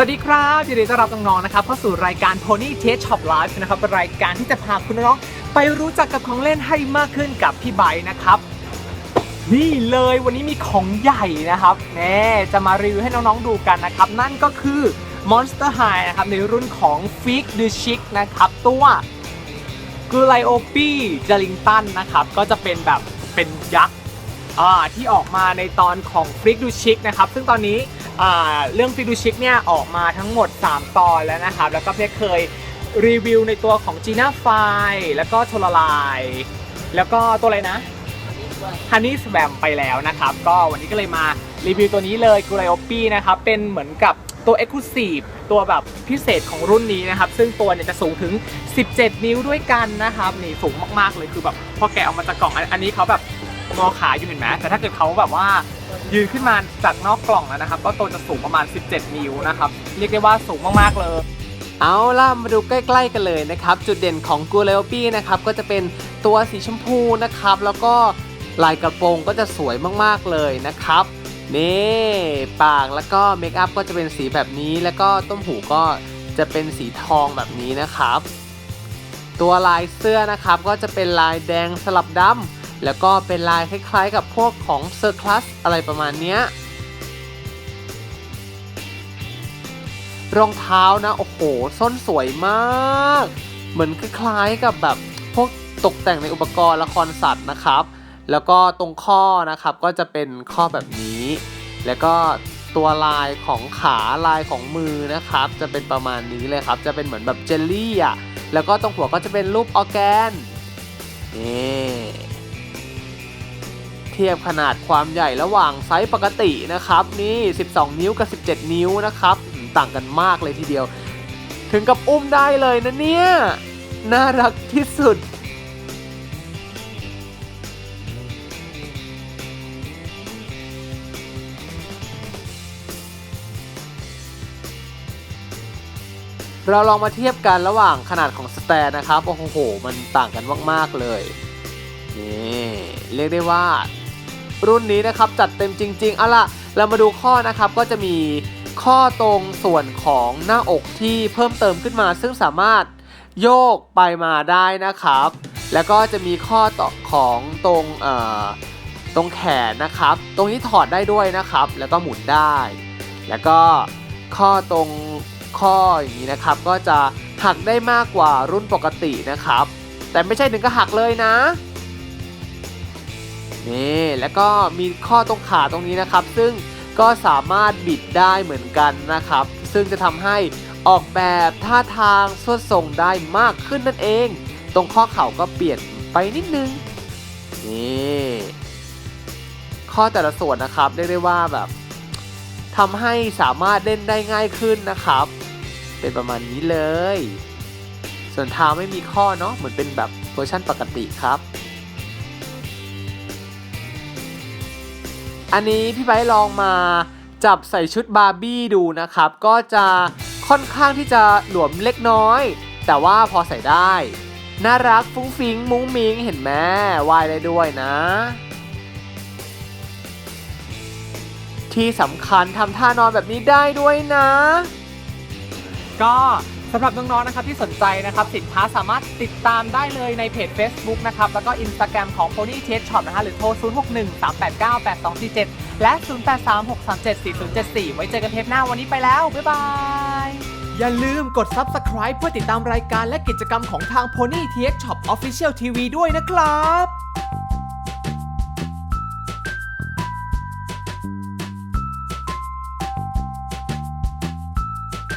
สวัสดีครับยินดีต้อนรับน้องๆนะครับเข้าสู่รายการ Pony t e s t Shop Live นะครับเป็นรายการที่จะพาคุณน้องไปรู้จักกับของเล่นให้มากขึ้นกับพี่ไบนะครับ นี่เลยวันนี้มีของใหญ่นะครับแน่จะมารีวิวให้น้องๆดูกันนะครับ นั่นก็คือ Monster High นะครับในรุ่นของ f i g the Chic นะครับตัวกูไลโอปีจ l ลิงตันนะครับก็จะเป็นแบบเป็นยักษ์ที่ออกมาในตอนของฟริกดูชิกนะครับซึ่งตอนนี้ อ่าเรื่องฟิดูชิกเนี่ยออกมาทั้งหมด 3 ตอนแล้วนะครับแล้วก็เพียเคยรีวิวในตัวของจีน่าไฟแล้วก็โทรลายแล้วก็ตัวอะไรนะฮันนี่สแ m มไปแล้วนะครับ ก็วันนี้ก็เลยมารีวิวตัวนี้เลยกูไลโอปี้นะครับ เป็นเหมือนกับตัว e x c l u s i v e ตัวแบบพิเศษของรุ่นนี้นะครับ ซึ่งตัวเนี่ยจะสูงถึง 17 นิ้วด้วยกันนะครับ นี่สูงมากๆเลยคือแบบพอแกะออกมาจากกล่องอันอันนี้เขาแบบงอขาอยู่เห็นไหมแต่ถ้าเกิดเขาแบบว่า ยืนขึ้นมาจากนอกกล่องแล้วนะครับ ก็ตัวจะสูงประมาณ 17 นิ้วนะครับ เรียกได้ว่าสูงมากๆเลยเอาล่ะมาดูใกล้ๆกันเลยนะครับ จุดเด่นของกูเลโอปี้นะครับก็จะเป็นตัวสีชมพูนะครับ แล้วก็ลายกระโปรงก็จะสวยมากๆเลยนะครับนี่ปากแล้วก็เมคอัพก็จะเป็นสีแบบนี้ แล้วก็ต้มหูก็จะเป็นสีทองแบบนี้นะครับ ตัวลายเสื้อนะครับก็จะเป็นลายแดงสลับดำ แล้วก็เป็นลายคล้ายๆกับพวกของเซอร์คลัสอะไรประมาณเนี้ยรองเท้านะโอ้โหส้นสวยมาก เหมือนคล้ายๆกับแบบพวกตกแต่งในอุปกรณ์ละครสัตว์นะครับ แล้วก็ตรงข้อนะครับก็จะเป็นข้อแบบนี้ แล้วก็ตัวลายของขาลายของมือนะครับ จะเป็นประมาณนี้เลยครับ จะเป็นเหมือนแบบเจลลี่อะแล้วก็ตรงหัวก็จะเป็นรูปออร์แกนนี่ ทียบขนาดความใหญ่ระหว่างไซส์ปกตินะครับ นี่ 12 นิ้วกับ 17 นิ้วนะครับ ต่างกันมากเลยทีเดียว ถึงกับอุ้มได้เลยนะเนี่ย น่ารักที่สุดเราลองมาเทียบกันระหว่างขนาดของสแตนนะครับ โอ้โห มันต่างกันมาก ๆ เลย นี่ เรียกได้ว่า รุ่นนี้นะครับจัดเต็มจริงๆเอาละเรามาดูข้อนะครับก็จะมีข้อตรงส่วนของหน้าอกที่เพิ่มเติมขึ้นมา ซึ่งสามารถโยกไปมาได้นะครับ แล้วก็จะมีข้อต่อของตรงเอ่อตรงแขนนะครับ ตรงนี้ถอดได้ด้วยนะครับ แล้วก็หมุนได้ แล้วก็ข้อตรงข้ออย่างนี้นะครับ ก็จะหักได้มากกว่ารุ่นปกตินะครับ แต่ไม่ใช่ถึงก็หักเลยนะ นี่แล้วก็มีข้อตรงขาตรงนี้นะครับ ซึ่งก็สามารถบิดได้เหมือนกันนะครับ ซึ่งจะทำให้ออกแบบท่าทางสวดทรงได้มากขึ้นนั่นเอง ตรงข้อเข่าก็เปลี่ยนไปนิดนึงนี่ข้อแต่ละส่วนนะครับเรียกได้ว่าแบบทำให้สามารถเล่นได้ง่ายขึ้นนะครับ เป็นประมาณนี้เลย ส่วนเท้าไม่มีข้อเนาะเหมือนเป็นแบบเวอร์ชันปกติครับ อันนี้พี่ไบลองมาจับใส่ชุดบาร์บี้ดูนะครับ ก็จะค่อนข้างที่จะหลวมเล็กน้อย แต่ว่าพอใส่ได้ น่ารักฟุ้งฟิ้งมุ้งมิงเห็นไหมว่ายได้ด้วยนะ ที่สำคัญทำท่านอนแบบนี้ได้ด้วยนะ ก็ สำหรับน้องๆนะครับที่สนใจนะครับสินค้าสามารถติดตามได้เลยในเพจ Facebook นะครับแล้วก็ Instagram ของ Pony t e s t Shop นะคะหรือโทร 0613898247 และ 0836374074 ไว้เจอกันเทปหน้าวันนี้ไปแล้ว บ๊ายบาย อย่าลืมกด Subscribe เพื่อติดตามรายการและกิจกรรมของทาง Pony t e s t Shop Official TV ด้วยนะครับ